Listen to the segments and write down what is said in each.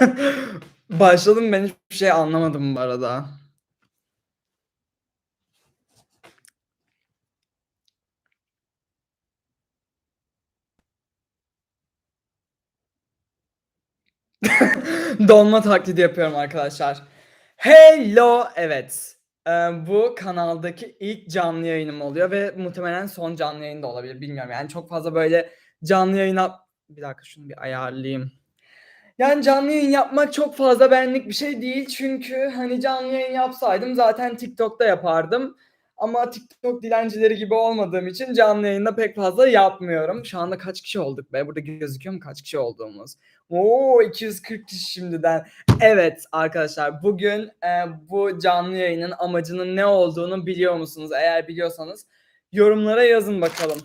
Başladım ben hiçbir şey anlamadım bu arada. Dolma taklidi yapıyorum arkadaşlar. Hello, evet. Eee, bu kanaldaki ilk canlı yayınım oluyor ve muhtemelen son canlı yayın da olabilir. Bilmiyorum yani çok fazla böyle canlı yayına bir dakika şunu bir ayarlayayım. Yani canlı yayın yapmak çok fazla benlik bir şey değil. Çünkü hani canlı yayın yapsaydım zaten TikTok'ta yapardım. Ama TikTok dilencileri gibi olmadığım için canlı yayında pek fazla yapmıyorum. Şu anda kaç kişi olduk be? Burada gözüküyor mu kaç kişi olduğumuz? Oo 240 kişi şimdiden. Evet arkadaşlar bugün e, bu canlı yayının amacının ne olduğunu biliyor musunuz? Eğer biliyorsanız yorumlara yazın bakalım.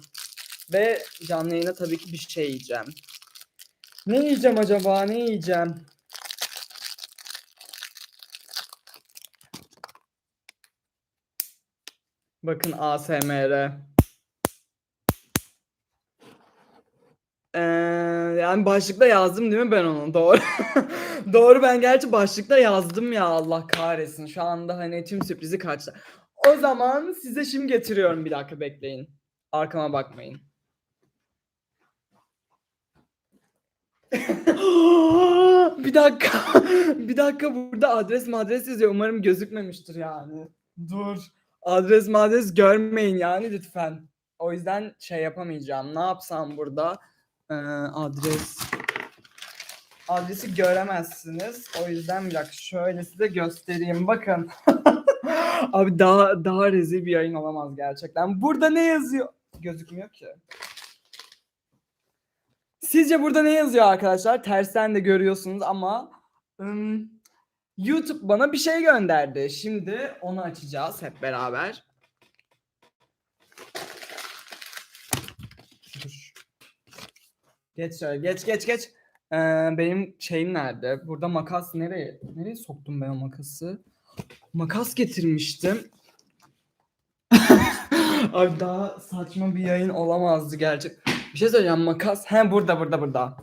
Ve canlı yayına tabii ki bir şey yiyeceğim. Ne yiyeceğim acaba? Ne yiyeceğim? Bakın ASMR. Ee, yani başlıkta yazdım değil mi ben onu? Doğru. Doğru ben gerçi başlıkta yazdım ya Allah kahretsin. Şu anda hani tüm sürprizi kaçtı. O zaman size şimdi getiriyorum bir dakika bekleyin. Arkama bakmayın. Bir dakika. bir dakika burada adres madres yazıyor. Umarım gözükmemiştir yani. Dur. Adres madres görmeyin yani lütfen. O yüzden şey yapamayacağım. Ne yapsam burada? Ee, adres. Adresi göremezsiniz. O yüzden bir dakika şöyle size göstereyim. Bakın. Abi daha daha rezil bir yayın olamaz gerçekten. Burada ne yazıyor? Gözükmüyor ki. Sizce burada ne yazıyor arkadaşlar? Tersten de görüyorsunuz ama ım, YouTube bana bir şey gönderdi. Şimdi onu açacağız hep beraber. Geç şöyle geç geç geç. Ee, benim şeyim nerede? Burada makas nereye? Nereye soktum ben o makası? Makas getirmiştim. Abi daha saçma bir yayın olamazdı gerçek. Bir şey söyleyeceğim makas. He burada burada burada.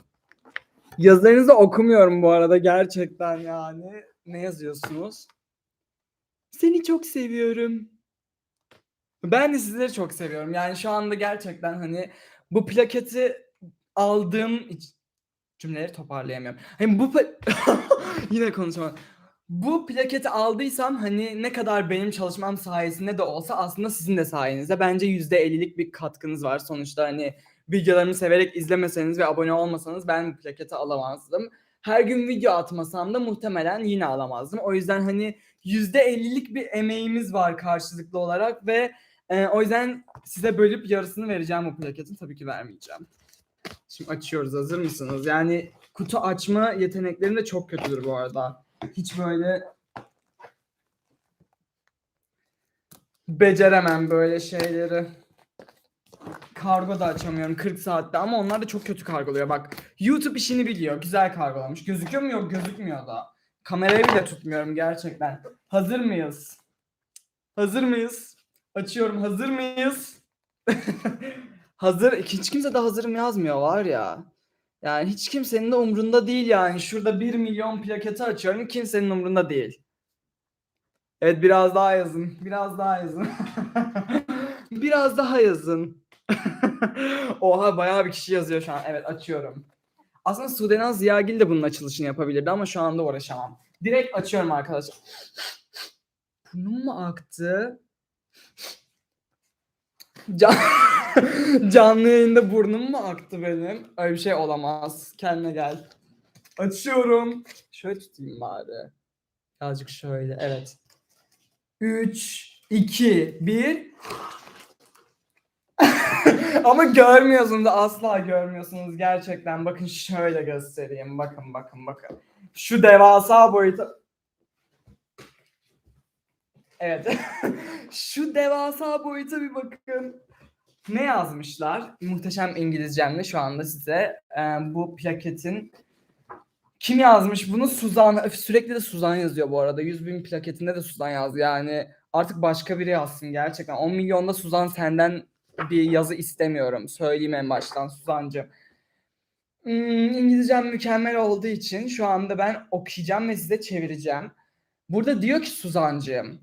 Yazılarınızı okumuyorum bu arada gerçekten yani. Ne yazıyorsunuz? Seni çok seviyorum. Ben de sizleri çok seviyorum. Yani şu anda gerçekten hani bu plaketi aldığım cümleleri toparlayamıyorum. Hani bu yine konuşamadım. Bu plaketi aldıysam hani ne kadar benim çalışmam sayesinde de olsa aslında sizin de sayenizde bence %50'lik bir katkınız var. Sonuçta hani videolarımı severek izlemeseniz ve abone olmasanız ben bu plaketi alamazdım. Her gün video atmasam da muhtemelen yine alamazdım. O yüzden hani %50'lik bir emeğimiz var karşılıklı olarak ve e, o yüzden size bölüp yarısını vereceğim bu plaketin. Tabii ki vermeyeceğim. Şimdi açıyoruz. Hazır mısınız? Yani kutu açma yeteneklerim de çok kötüdür bu arada. Hiç böyle beceremem böyle şeyleri. Kargo da açamıyorum 40 saatte ama onlar da çok kötü kargoluyor. Bak YouTube işini biliyor. Güzel kargolamış. Gözüküyor mu? Yok gözükmüyor da. Kamerayı bile tutmuyorum gerçekten. Hazır mıyız? Hazır mıyız? Açıyorum. Hazır mıyız? Hazır. Hiç kimse de hazırım yazmıyor var ya. Yani hiç kimsenin de umrunda değil yani. Şurada 1 milyon plaketi açıyorum. Kimsenin umrunda değil. Evet biraz daha yazın. Biraz daha yazın. biraz daha yazın. Oha bayağı bir kişi yazıyor şu an. Evet açıyorum. Aslında Sudenaz Ziyagil de bunun açılışını yapabilirdi ama şu anda uğraşamam. Direkt açıyorum arkadaşlar. Burnum mu aktı? Can... Canlı yayında burnum mu aktı benim? Öyle bir şey olamaz. Kendine gel. Açıyorum. Şöyle tutayım bari. Birazcık şöyle. Evet. 3, 2, 1. Ama görmüyorsunuz asla görmüyorsunuz gerçekten. Bakın şöyle göstereyim. Bakın bakın bakın. Şu devasa boyuta. Evet. Şu devasa boyuta bir bakın. Ne yazmışlar? Muhteşem İngilizcemle şu anda size e, bu plaketin kim yazmış bunu? Suzan. Sürekli de Suzan yazıyor bu arada. 100 bin plaketinde de Suzan yazdı. Yani artık başka biri yazsın gerçekten. 10 milyonda Suzan senden bir yazı istemiyorum. Söyleyeyim en baştan Suzancığım. Imm, İngilizcem mükemmel olduğu için şu anda ben okuyacağım ve size çevireceğim. Burada diyor ki Suzancığım,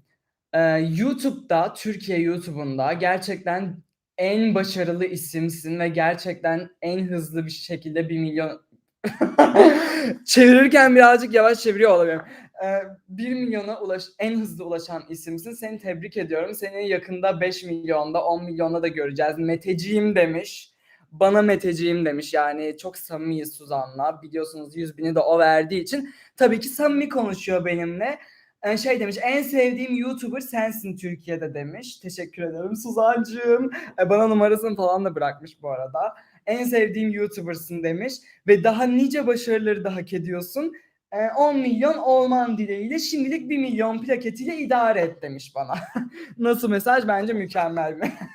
eee, YouTube'da, Türkiye YouTube'unda gerçekten en başarılı isimsin ve gerçekten en hızlı bir şekilde 1.000.000 Çevirirken birazcık yavaş çeviriyor olabilirim. Eee, 1.000.000'a ulaş en hızlı ulaşan isimsin. Seni tebrik ediyorum. Seni yakında 5.000.000'da, 10.000.000'da da göreceğiz. Meteciğim demiş. Bana Meteciğim demiş. Yani çok samimiyiz Suzan'la. Biliyorsunuz 100.000'i de o verdiği için tabii ki samimi konuşuyor benimle. Eee, şey demiş, "En sevdiğim YouTuber sensin Türkiye'de." demiş. Teşekkür ederim Suzancığım. Eee, bana numarasını falan da bırakmış bu arada. "En sevdiğim YouTuber'sın." demiş ve "Daha nice başarıları da hak ediyorsun. Eee, 10.000.000 olman dileğiyle şimdilik 1.000.000 plaketiyle idare et." demiş bana. Nasıl mesaj? Bence mükemmel mi?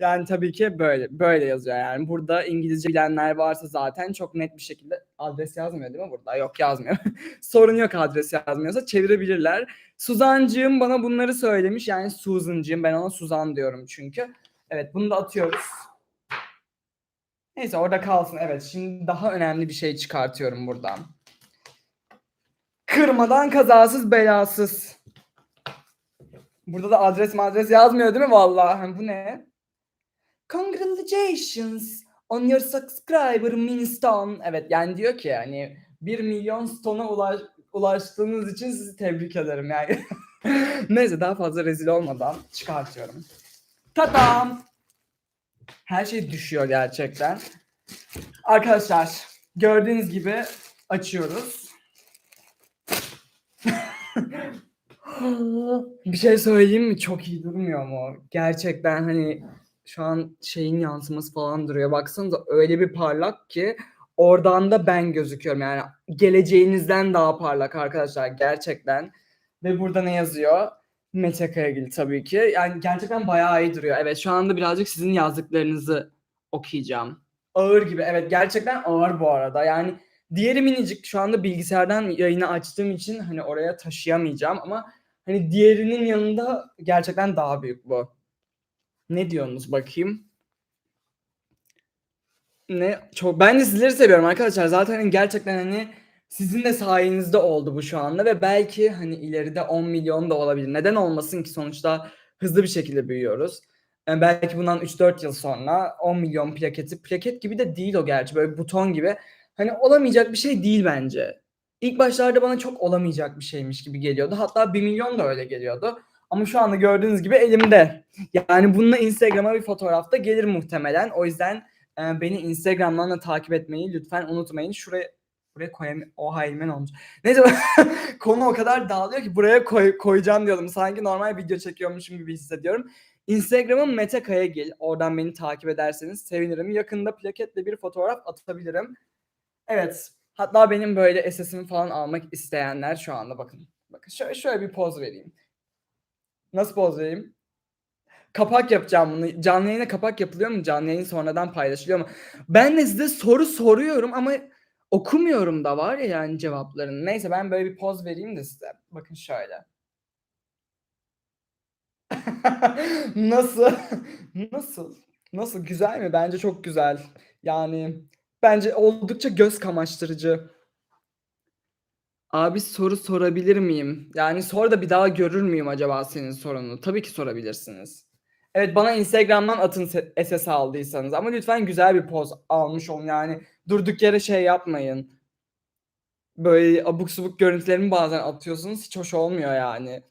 Yani tabii ki böyle böyle yazıyor yani. Burada İngilizce bilenler varsa zaten çok net bir şekilde adres yazmıyor değil mi burada? Yok yazmıyor. Sorun yok adres yazmıyorsa çevirebilirler. Suzancığım bana bunları söylemiş. Yani Susan'cığım ben ona Suzan diyorum çünkü. Evet bunu da atıyoruz. Neyse orada kalsın. Evet şimdi daha önemli bir şey çıkartıyorum buradan. Kırmadan kazasız belasız. Burada da adres madres yazmıyor değil mi vallahi? Bu ne? Congratulations on your subscriber milestone. Evet yani diyor ki yani 1 milyon stone'a ulaş, ulaştığınız için sizi tebrik ederim yani. Neyse daha fazla rezil olmadan çıkartıyorum. Tatam. Her şey düşüyor gerçekten. Arkadaşlar gördüğünüz gibi açıyoruz. Bir şey söyleyeyim mi? Çok iyi durmuyor mu? Gerçekten hani şu an şeyin yansıması falan duruyor. Baksanıza öyle bir parlak ki oradan da ben gözüküyorum. Yani geleceğinizden daha parlak arkadaşlar gerçekten. Ve burada ne yazıyor? Mete Kayagil tabii ki. Yani gerçekten bayağı iyi duruyor. Evet şu anda birazcık sizin yazdıklarınızı okuyacağım. Ağır gibi. Evet gerçekten ağır bu arada. Yani diğeri minicik. Şu anda bilgisayardan yayını açtığım için hani oraya taşıyamayacağım ama hani diğerinin yanında gerçekten daha büyük bu. Ne diyorsunuz bakayım? Ne? Çok ben de sizleri seviyorum arkadaşlar. Zaten hani gerçekten hani sizin de sayenizde oldu bu şu anda ve belki hani ileride 10 milyon da olabilir. Neden olmasın ki sonuçta hızlı bir şekilde büyüyoruz. Yani belki bundan 3-4 yıl sonra 10 milyon plaketi plaket gibi de değil o gerçi böyle buton gibi. Hani olamayacak bir şey değil bence. İlk başlarda bana çok olamayacak bir şeymiş gibi geliyordu. Hatta 1 milyon da öyle geliyordu. Ama şu anda gördüğünüz gibi elimde. Yani bununla Instagram'a bir fotoğraf da gelir muhtemelen. O yüzden e, beni Instagram'dan da takip etmeyi lütfen unutmayın. Şuraya buraya koyam o haymen olmuş. Neyse konu o kadar dağılıyor ki buraya koy, koyacağım diyordum. Sanki normal video çekiyormuşum gibi hissediyorum. Instagram'ım Mete Kayagil. Oradan beni takip ederseniz sevinirim. Yakında plaketle bir fotoğraf atabilirim. Evet. Hatta benim böyle SS'imi falan almak isteyenler şu anda bakın. Bakın şöyle, şöyle bir poz vereyim. Nasıl poz vereyim? Kapak yapacağım bunu. Canlı yayına kapak yapılıyor mu? Canlı yayın sonradan paylaşılıyor mu? Ben de size soru soruyorum ama okumuyorum da var ya yani cevaplarını. Neyse ben böyle bir poz vereyim de size. Bakın şöyle. Nasıl? Nasıl? Nasıl? Güzel mi? Bence çok güzel. Yani bence oldukça göz kamaştırıcı. Abi soru sorabilir miyim? Yani sor da bir daha görür müyüm acaba senin sorunu? Tabii ki sorabilirsiniz. Evet bana Instagram'dan atın SS aldıysanız ama lütfen güzel bir poz almış olun yani durduk yere şey yapmayın. Böyle abuk subuk görüntülerimi bazen atıyorsunuz hiç hoş olmuyor yani.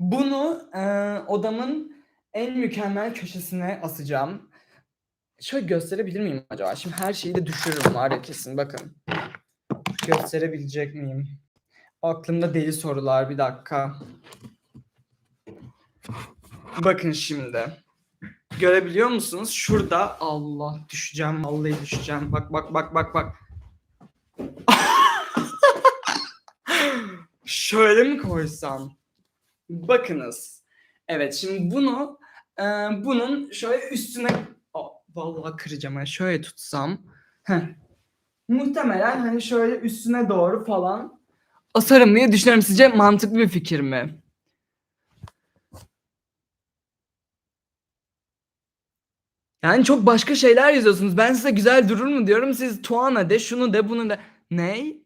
Bunu eee, odamın en mükemmel köşesine asacağım. Şöyle gösterebilir miyim acaba? Şimdi her şeyi de düşürürüm var ya kesin bakın. Gösterebilecek miyim? Aklımda deli sorular bir dakika. Bakın şimdi. Görebiliyor musunuz? Şurada Allah düşeceğim vallahi düşeceğim. Bak bak bak bak bak. Şöyle mi koysam? Bakınız. Evet şimdi bunu e, bunun şöyle üstüne vallahi kıracağım. ha. Şöyle tutsam. Heh. Muhtemelen hani şöyle üstüne doğru falan asarım diye düşünüyorum. Sizce mantıklı bir fikir mi? Yani çok başka şeyler yazıyorsunuz. Ben size güzel durur mu diyorum. Siz Tuana de, şunu de, bunu de. Ney?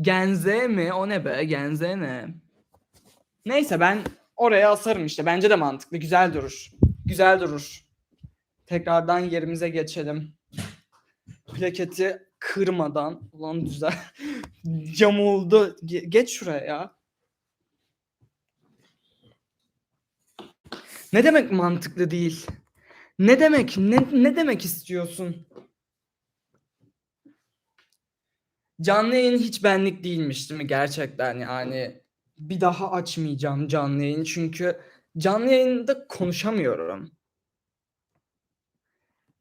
Genze mi? O ne be? Genze ne? Neyse ben oraya asarım işte. Bence de mantıklı. Güzel durur. Güzel durur. Tekrardan yerimize geçelim. Plaketi kırmadan. Ulan güzel. Cam oldu. Ge- geç şuraya ya. Ne demek mantıklı değil? Ne demek? Ne, ne demek istiyorsun? Canlı yayın hiç benlik değilmiş değil mi? Gerçekten yani. Bir daha açmayacağım canlı yayın çünkü canlı yayında konuşamıyorum.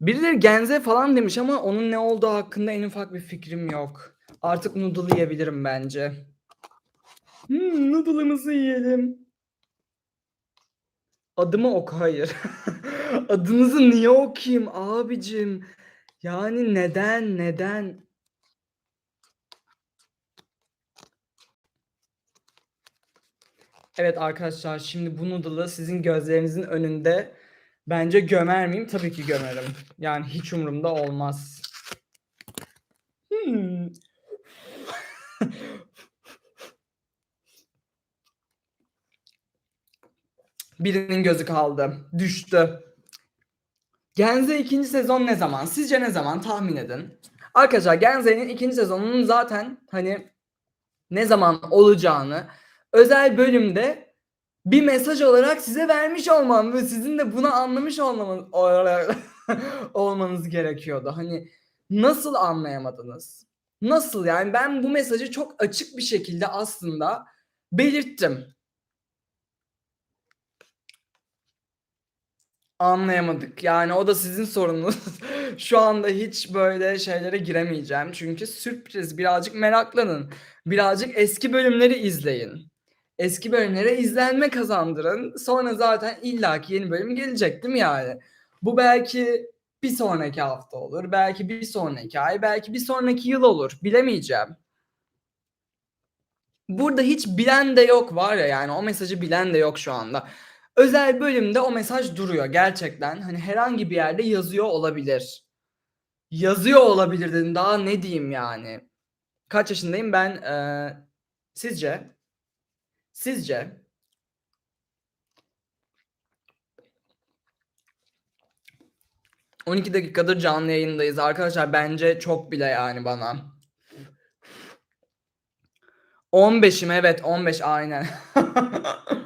Birileri genze falan demiş ama onun ne olduğu hakkında en ufak bir fikrim yok. Artık noodle yiyebilirim bence. Hmm, noodle'ımızı yiyelim. Adımı oku hayır. Adınızı niye okuyayım abicim? Yani neden neden? Evet arkadaşlar şimdi bu noodle'ı sizin gözlerinizin önünde bence gömer miyim? Tabii ki gömerim. Yani hiç umurumda olmaz. Hmm. Birinin gözü kaldı. Düştü. Genze ikinci sezon ne zaman? Sizce ne zaman? Tahmin edin. Arkadaşlar Genze'nin ikinci sezonunun zaten hani ne zaman olacağını özel bölümde bir mesaj olarak size vermiş olmam ve sizin de bunu anlamış olmanız olmanız gerekiyordu. Hani nasıl anlayamadınız? Nasıl yani ben bu mesajı çok açık bir şekilde aslında belirttim. Anlayamadık. Yani o da sizin sorununuz. Şu anda hiç böyle şeylere giremeyeceğim. Çünkü sürpriz. Birazcık meraklanın. Birazcık eski bölümleri izleyin. Eski bölümlere izlenme kazandırın. Sonra zaten illaki yeni bölüm gelecek değil mi yani? Bu belki bir sonraki hafta olur. Belki bir sonraki ay. Belki bir sonraki yıl olur. Bilemeyeceğim. Burada hiç bilen de yok var ya yani o mesajı bilen de yok şu anda. Özel bölümde o mesaj duruyor gerçekten. Hani herhangi bir yerde yazıyor olabilir. Yazıyor olabilir dedim. Daha ne diyeyim yani? Kaç yaşındayım ben? Ee, sizce? Sizce? ...12 dakikadır canlı yayındayız arkadaşlar. Bence çok bile yani bana. 15'im evet 15 aynen.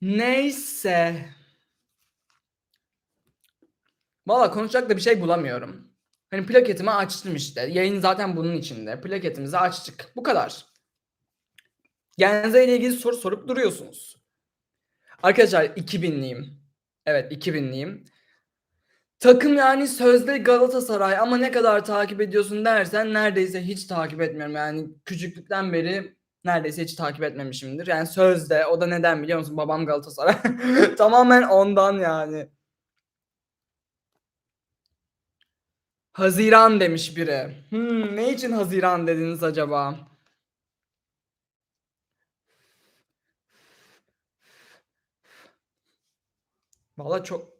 Neyse. Valla konuşacak da bir şey bulamıyorum. Hani plaketimi açtım işte. Yayın zaten bunun içinde. Plaketimizi açtık. Bu kadar. Genze ile ilgili soru sorup duruyorsunuz. Arkadaşlar 2000'liyim. Evet 2000'liyim. Takım yani sözde Galatasaray ama ne kadar takip ediyorsun dersen neredeyse hiç takip etmiyorum. Yani küçüklükten beri neredeyse hiç takip etmemişimdir. Yani sözde o da neden biliyor musun? Babam Galatasaray. Tamamen ondan yani. Haziran demiş biri. Hmm, ne için Haziran dediniz acaba? Valla çok...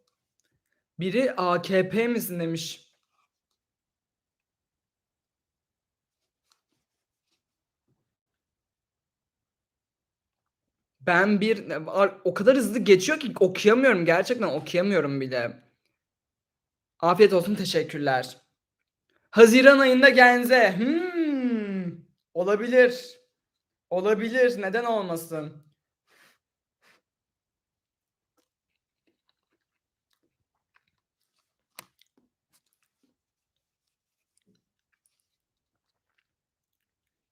Biri AKP misin demiş. Ben bir o kadar hızlı geçiyor ki okuyamıyorum gerçekten okuyamıyorum bile. Afiyet olsun teşekkürler. Haziran ayında Genze. Hmm, olabilir. Olabilir. Neden olmasın?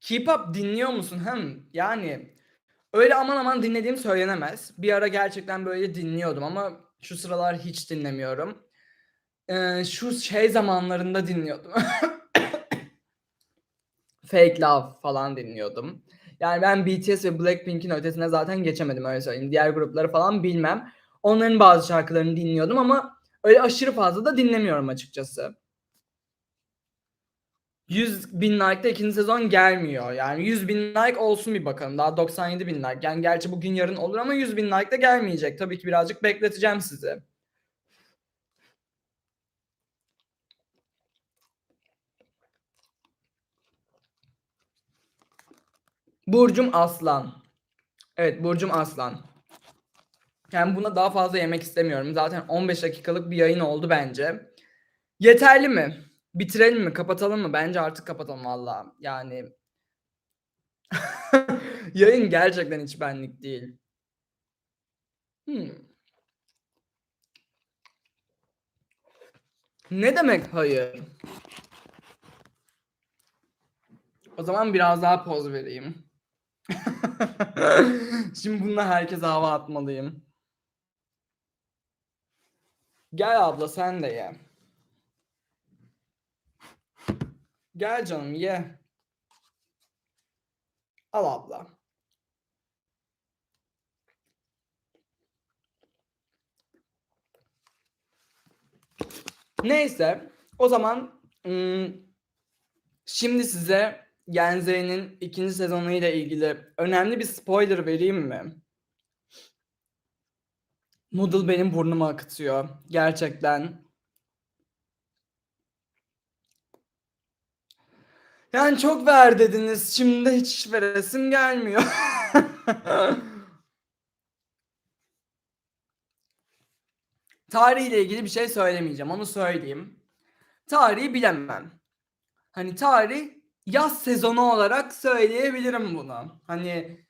K-pop dinliyor musun? Hem yani öyle aman aman dinlediğim söylenemez. Bir ara gerçekten böyle dinliyordum ama şu sıralar hiç dinlemiyorum. Ee, şu şey zamanlarında dinliyordum. Fake Love falan dinliyordum. Yani ben BTS ve Blackpink'in ötesine zaten geçemedim öyle söyleyeyim. Diğer grupları falan bilmem. Onların bazı şarkılarını dinliyordum ama öyle aşırı fazla da dinlemiyorum açıkçası. 100 bin like'da ikinci sezon gelmiyor. Yani 100 bin like olsun bir bakalım. Daha 97 bin like. Yani gerçi bugün yarın olur ama 100 bin like da gelmeyecek. Tabii ki birazcık bekleteceğim sizi. Burcum Aslan. Evet Burcum Aslan. Yani buna daha fazla yemek istemiyorum. Zaten 15 dakikalık bir yayın oldu bence. Yeterli mi? Bitirelim mi? Kapatalım mı? Bence artık kapatalım valla. Yani yayın gerçekten hiç benlik değil. Hmm. Ne demek hayır? O zaman biraz daha poz vereyim. Şimdi bununla herkese hava atmalıyım. Gel abla sen de ye. Gel canım ye. Al abla. Neyse o zaman ım, şimdi size Gen Z'nin ikinci sezonu ile ilgili önemli bir spoiler vereyim mi? Noodle benim burnumu akıtıyor. Gerçekten. Yani çok ver dediniz. Şimdi hiç veresim gelmiyor. Tarihiyle ilgili bir şey söylemeyeceğim. Onu söyleyeyim. Tarihi bilemem. Hani tarih yaz sezonu olarak söyleyebilirim bunu. Hani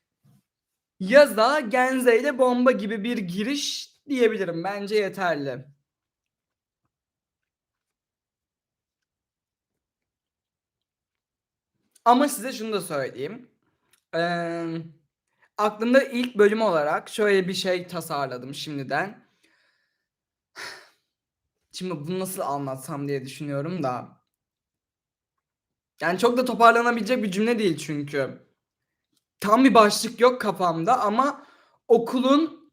yaza Genze ile bomba gibi bir giriş diyebilirim. Bence yeterli. Ama size şunu da söyleyeyim. Ee, aklımda ilk bölüm olarak şöyle bir şey tasarladım şimdiden. Şimdi bunu nasıl anlatsam diye düşünüyorum da. Yani çok da toparlanabilecek bir cümle değil çünkü. Tam bir başlık yok kafamda ama okulun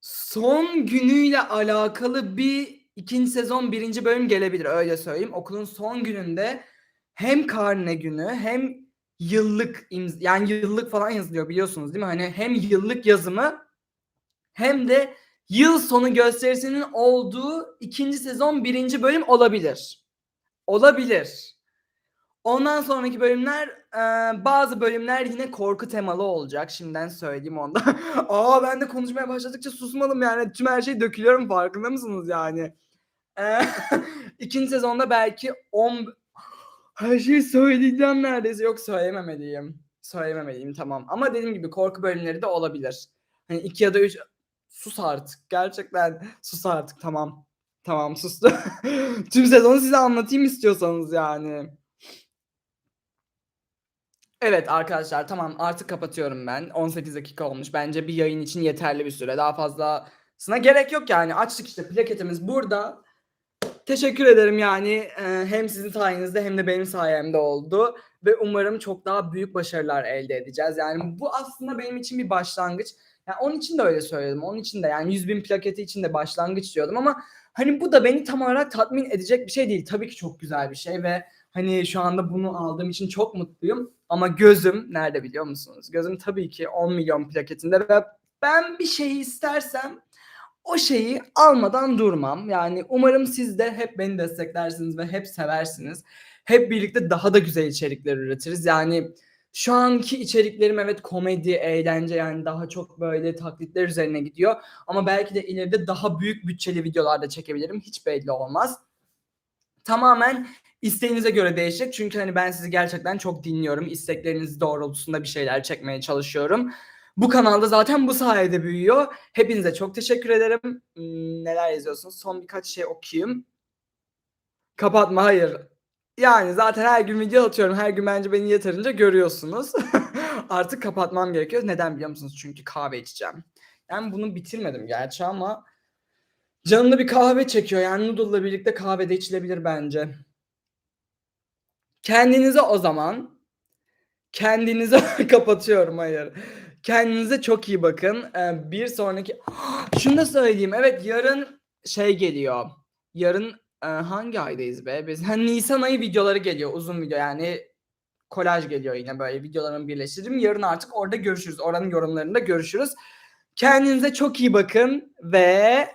son günüyle alakalı bir ikinci sezon birinci bölüm gelebilir öyle söyleyeyim. Okulun son gününde hem karne günü hem yıllık imz- yani yıllık falan yazılıyor biliyorsunuz değil mi? Hani hem yıllık yazımı hem de yıl sonu gösterisinin olduğu ikinci sezon birinci bölüm olabilir. Olabilir. Ondan sonraki bölümler e, bazı bölümler yine korku temalı olacak. Şimdiden söyleyeyim onda. Aa ben de konuşmaya başladıkça susmadım yani. Tüm her şey dökülüyorum farkında mısınız yani? E, ikinci sezonda belki 10 her şeyi söyleyeceğim neredeyse. Yok söylememeliyim. Söylememeliyim tamam. Ama dediğim gibi korku bölümleri de olabilir. Hani iki ya da üç sus artık. Gerçekten sus artık tamam. Tamam sustu. Tüm sezonu size anlatayım istiyorsanız yani. Evet arkadaşlar tamam artık kapatıyorum ben. 18 dakika olmuş. Bence bir yayın için yeterli bir süre. Daha fazlasına gerek yok yani. Açtık işte plaketimiz burada. Teşekkür ederim yani Eee, hem sizin sayenizde hem de benim sayemde oldu ve umarım çok daha büyük başarılar elde edeceğiz. Yani bu aslında benim için bir başlangıç. Ya onun için de öyle söyledim. Onun için de yani 100.000 plaketi için de başlangıç diyordum ama hani bu da beni tam olarak tatmin edecek bir şey değil. Tabii ki çok güzel bir şey ve hani şu anda bunu aldığım için çok mutluyum. Ama gözüm nerede biliyor musunuz? Gözüm tabii ki 10 milyon plaketinde ve ben bir şeyi istersem o şeyi almadan durmam. Yani umarım siz de hep beni desteklersiniz ve hep seversiniz. Hep birlikte daha da güzel içerikler üretiriz. Yani şu anki içeriklerim evet komedi, eğlence yani daha çok böyle taklitler üzerine gidiyor. Ama belki de ileride daha büyük bütçeli videolar da çekebilirim. Hiç belli olmaz. Tamamen isteğinize göre değişecek. Çünkü hani ben sizi gerçekten çok dinliyorum. İstekleriniz doğrultusunda bir şeyler çekmeye çalışıyorum. Bu kanalda zaten bu sayede büyüyor. Hepinize çok teşekkür ederim. Hmm, neler yazıyorsunuz? Son birkaç şey okuyayım. Kapatma hayır. Yani zaten her gün video atıyorum. Her gün bence beni yeterince görüyorsunuz. Artık kapatmam gerekiyor. Neden biliyor musunuz? Çünkü kahve içeceğim. Yani bunu bitirmedim gerçi ama canımda bir kahve çekiyor. Yani noodle'la birlikte kahve de içilebilir bence. Kendinize o zaman kendinize kapatıyorum hayır. Kendinize çok iyi bakın. Ee, bir sonraki şunu da söyleyeyim. Evet yarın şey geliyor. Yarın Ee, hangi aydayız be? Biz ha, Nisan ayı videoları geliyor. Uzun video yani kolaj geliyor yine böyle videolarımı birleştirdim. Yarın artık orada görüşürüz. Oranın yorumlarında görüşürüz. Kendinize çok iyi bakın ve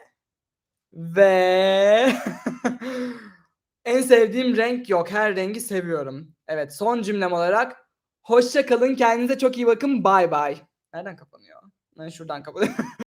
ve en sevdiğim renk yok. Her rengi seviyorum. Evet son cümlem olarak hoşça kalın. Kendinize çok iyi bakın. Bay bay. Nereden kapanıyor? Ben şuradan kapatıyorum.